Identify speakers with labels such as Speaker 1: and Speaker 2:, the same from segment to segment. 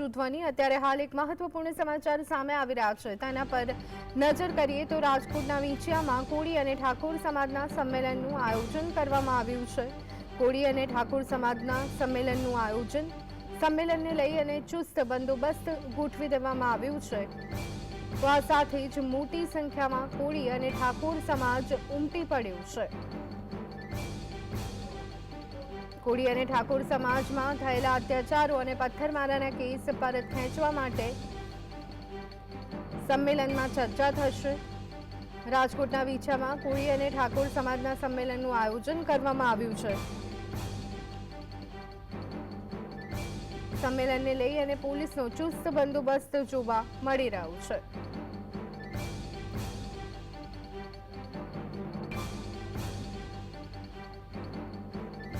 Speaker 1: શું અત્યારે હાલ એક મહત્વપૂર્ણ સમાચાર સામે આવી રહ્યા છે. તેના પર નજર કરીએ તો રાજકોટના વિંછિયામાં કોળી અને ઠાકોર સમાજના સંમેલનનું આયોજન કરવામાં આવ્યું છે. કોળી અને ઠાકોર સમાજના સંમેલનનું આયોજન સંમેલનને લઈ અને ચુસ્ત બંદોબસ્ત ગોઠવી દેવામાં આવ્યું છે. તો આ સાથે જ મોટી સંખ્યામાં કોળી અને ઠાકોર સમાજ ઉમટી પડ્યું છે. કોળી અને ઠાકોર સમાજમાં થયેલા અત્યાચારો અને પથ્થરમારાના કેસ પરત ખેંચવા માટે સંમેલનમાં ચર્ચા થશે. રાજકોટના વિછામાં કોળી અને ઠાકોર સમાજના સંમેલનનું આયોજન કરવામાં આવ્યું છે. સંમેલનને લઈ અને પોલીસનો ચુસ્ત બંદોબસ્ત જોવા મળી રહ્યો છે.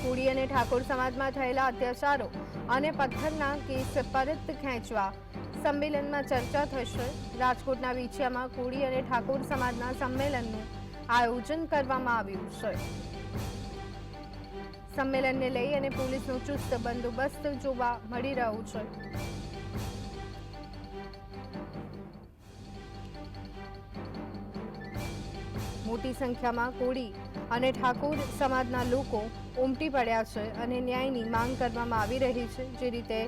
Speaker 1: કોળી અને ઠાકોર સમાજમાં થયેલા અત્યાચારો અને પથ્થરના કેસ પરત ખેંચવા સંમેલનમાં ચર્ચા થશે. રાજકોટના વિછિયામાં કોળી અને ઠાકોર સમાજના સંમેલનનું આયોજન કરવામાં આવ્યું છે. સંમેલનને લઈ અને પોલીસનો ચુસ્ત બંદોબસ્ત જોવા મળી રહ્યો છે. મોટી સંખ્યામાં કોળી અને ઠાકોર સમાજના લોકો ઉમટી પડ્યા છે અને ન્યાયની માંગ કરવામાં આવી રહી છે. જે રીતે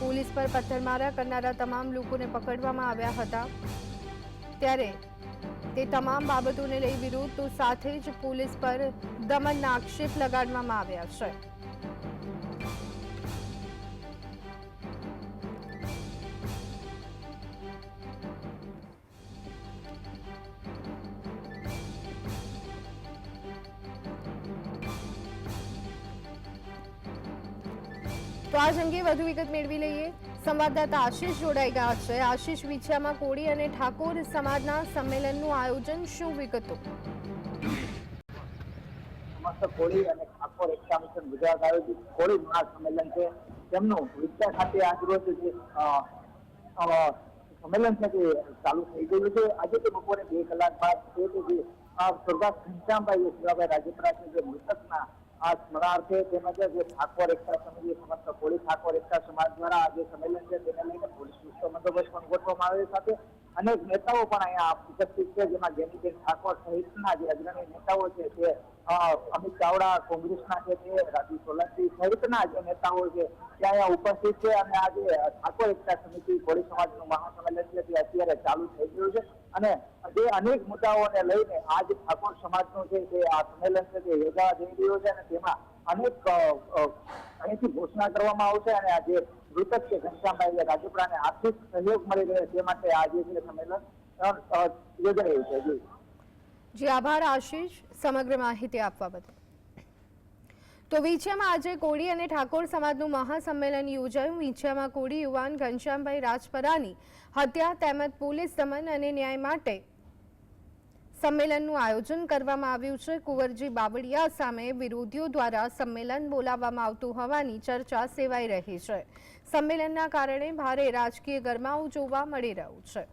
Speaker 1: પોલીસ પર પથ્થરમારા કરનારા તમામ લોકોને પકડવામાં આવ્યા હતા. ત્યારે તે તમામ બાબતોને લઈ વિરોધ તો સાથે જ પોલીસ પર દમનના આક્ષેપ લગાડવામાં આવ્યા છે. તો આ અંગે વધુ વિગત મેળવી લઈએ. સંવાદદાતા આશીષ જોડાઈ ગયા છે. આશીષ વિછામાં કોળી અને ઠાકોર સમાજના સંમેલનનું આયોજન શું વિગતો?
Speaker 2: કોળી અને ઠાકોર એકતા મિશન ગુજરાત આયોજિત કોળી મહાસંમેલન છે. તેમનું વિદ્યા ખાતે આજરોજ જે સંમેલન છે તે ચાલુ થઈ ગયું છે. આજે તો બપોરે બે કલાક બાદ છે કે જે આ સ્વર્ગસ્થ ઘનશ્યામભાઈ શિવાભાઈ રાજપરા જે મૃતકના આ સ્મરણાર્થે તેમજ જે ઠાકોર એકતા સમિતિ સમસ્ત કોળી ઠાકોર એકતા સમાજ દ્વારા જે સંમેલન છે, તેને લઈને પોલીસ ચુસ્ત બંદોબસ્ત પણ ગોઠવવામાં આવ્યો સાથે અનેક નેતાઓ પણ અહીંયા ઉપસ્થિત છે, જેમાં જેનીબેન ઠાકોર સહિતના જે અગ્રણી નેતાઓ છે તે અમિત ચાવડા કોંગ્રેસના છે, તે રાજીવ સોલંકી સહિતના જે નેતાઓ છે અહીંયા ઉપસ્થિત છે અને આજે ઠાકોર એકતા સમિતિ, કોળી સમાજનું મહાસંમેલન છે, તે અત્યારે ચાલુ થઈ ગયું છે. અને જે અનેક મુદ્દાઓને લઈને આજ ઠાકોર સમાજનું છે તે આ સંમેલન છે, તે યોજાવા જઈ રહ્યું છે અને તેમાં અનેક અહીંથી ઘોષણા કરવામાં આવશે અને આ જે મૃતક છે, ઘનશ્યામભાઈ રાજુપરાને આર્થિક સહયોગ મળી રહે તે માટે આજે જે સંમેલન રહ્યું છે. જી.
Speaker 1: જી, આભાર આશીષ, સમગ્ર માહિતી આપવા બદલ. તો વિછિયામાં આજે કોળી અને ઠાકોર સમાજનું મહાસંમેલન યોજાયું. વિછિયામાં કોળી યુવાન ઘનશ્યામભાઈ રાજપરાની હત્યા તેમજ પોલીસ દમન અને ન્યાય માટે સંમેલનનું આયોજન કરવામાં આવ્યું છે. કુંવરજી બાબડિયા સામે વિરોધીઓ દ્વારા સંમેલન બોલાવવામાં આવતું હોવાની ચર્ચા સેવાઈ રહી છે. સંમેલનના કારણે ભારે રાજકીય ગરમાવો જોવા મળી રહ્યું છે.